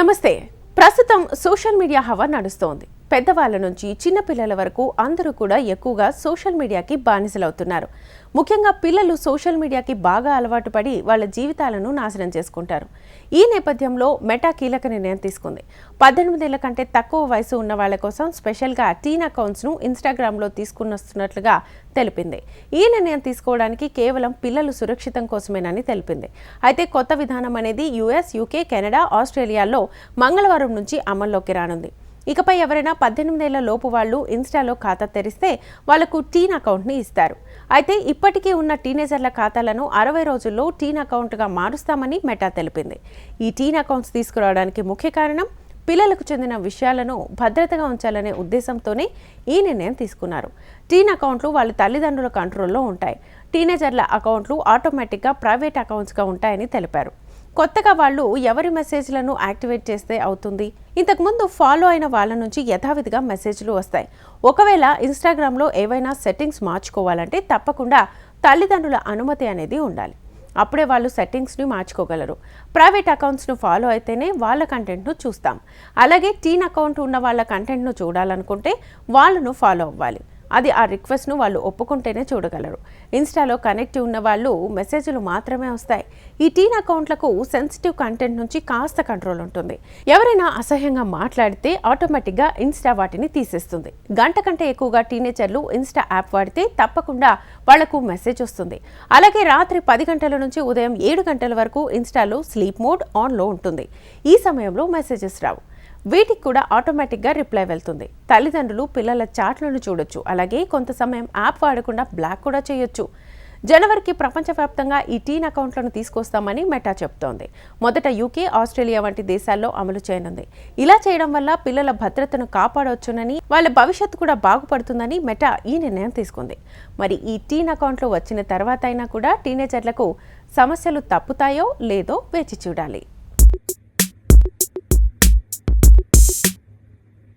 నమస్తే. ప్రస్తుతం social media హవా నడుస్తోంది. పెద్దవాళ్ళ నుంచి చిన్నపిల్లల వరకు అందరూ కూడా ఎక్కువగా సోషల్ మీడియాకి బానిసలవుతున్నారు. ముఖ్యంగా పిల్లలు సోషల్ మీడియాకి బాగా అలవాటు పడి వాళ్ళ జీవితాలను నాశనం చేసుకుంటారు. ఈ నేపథ్యంలో మెటా కీలక నిర్ణయం తీసుకుంది. పద్దెనిమిదేళ్ళ కంటే తక్కువ వయసు ఉన్న వాళ్ళ కోసం స్పెషల్గా టీన్ అకౌంట్స్ను ఇన్స్టాగ్రామ్లో తీసుకున్నస్తున్నట్లుగా తెలిపింది. ఈ నిర్ణయం తీసుకోవడానికి కేవలం పిల్లలు సురక్షితం కోసమేనని తెలిపింది. అయితే కొత్త విధానం అనేది యుఎస్ యూకే కెనడా ఆస్ట్రేలియాలో మంగళవారం నుంచి అమల్లోకి రానుంది. ఇకపై ఎవరైనా పద్దెనిమిదేళ్ళ లోపు వాళ్ళు ఇన్స్టాలో ఖాతా తెరిస్తే వాళ్ళకు టీన్ అకౌంట్ని ఇస్తారు. అయితే ఇప్పటికీ ఉన్న టీనేజర్ల ఖాతాలను అరవై రోజుల్లో టీన్ అకౌంట్గా మారుస్తామని మెటా తెలిపింది. ఈ టీన్ అకౌంట్స్ తీసుకురావడానికి ముఖ్య కారణం పిల్లలకు చెందిన విషయాలను భద్రతగా ఉంచాలనే ఉద్దేశంతోనే ఈ నిర్ణయం తీసుకున్నారు. టీన్ అకౌంట్లు వాళ్ళ తల్లిదండ్రుల కంట్రోల్లో ఉంటాయి. టీనేజర్ల అకౌంట్లు ఆటోమేటిక్గా ప్రైవేట్ అకౌంట్స్గా ఉంటాయని తెలిపారు. కొత్తగా వాళ్ళు ఎవరి మెసేజ్లను యాక్టివేట్ చేస్తే అవుతుంది? ఇంతకుముందు ఫాలో అయిన వాళ్ళ నుంచి యథావిధిగా మెసేజ్లు వస్తాయి. ఒకవేళ ఇన్స్టాగ్రామ్లో ఏవైనా సెట్టింగ్స్ మార్చుకోవాలంటే తప్పకుండా తల్లిదండ్రుల అనుమతి అనేది ఉండాలి. అప్పుడే వాళ్ళు సెట్టింగ్స్ని మార్చుకోగలరు. ప్రైవేట్ అకౌంట్స్ను ఫాలో అయితేనే వాళ్ళ కంటెంట్ను చూస్తాం. అలాగే టీన్ అకౌంట్ ఉన్న వాళ్ళ కంటెంట్ను చూడాలనుకుంటే వాళ్ళను ఫాలో అవ్వాలి. అది ఆ రిక్వెస్ట్ను వాళ్ళు ఒప్పుకుంటేనే చూడగలరు. ఇన్స్టాలో కనెక్ట్ ఉన్న వాళ్ళు మెసేజ్లు మాత్రమే వస్తాయి. ఈ టీన్ అకౌంట్లకు సెన్సిటివ్ కంటెంట్ నుంచి కాస్త కంట్రోల్ ఉంటుంది. ఎవరైనా అసహ్యంగా మాట్లాడితే ఆటోమేటిక్గా ఇన్స్టా వాటిని తీసేస్తుంది. గంట కంటే ఎక్కువగా టీనేజర్లు ఇన్స్టా యాప్ వాడితే తప్పకుండా వాళ్ళకు మెసేజ్ వస్తుంది. అలాగే రాత్రి పది గంటల నుంచి ఉదయం ఏడు గంటల వరకు ఇన్స్టాలో స్లీప్ మోడ్ ఆన్లో ఉంటుంది. ఈ సమయంలో మెసేజెస్ రావు. వీటికి కూడా ఆటోమేటిక్గా రిప్లై వెళ్తుంది. తల్లిదండ్రులు పిల్లల చాట్లను చూడొచ్చు. అలాగే కొంత సమయం యాప్ వాడకుండా బ్లాక్ కూడా చేయొచ్చు. జనవరికి ప్రపంచవ్యాప్తంగా ఈ టీన్ అకౌంట్లను తీసుకొస్తామని మెటా చెప్తోంది. మొదట యూకే ఆస్ట్రేలియా వంటి దేశాల్లో అమలు చేయనుంది. ఇలా చేయడం వల్ల పిల్లల భద్రతను కాపాడవచ్చునని వాళ్ళ భవిష్యత్తు కూడా బాగుపడుతుందని మెటా ఈ నిర్ణయం తీసుకుంది. మరి ఈ టీన్ అకౌంట్లు వచ్చిన తర్వాత అయినా కూడా టీనేజర్లకు సమస్యలు తప్పుతాయో లేదో వేచి చూడాలి.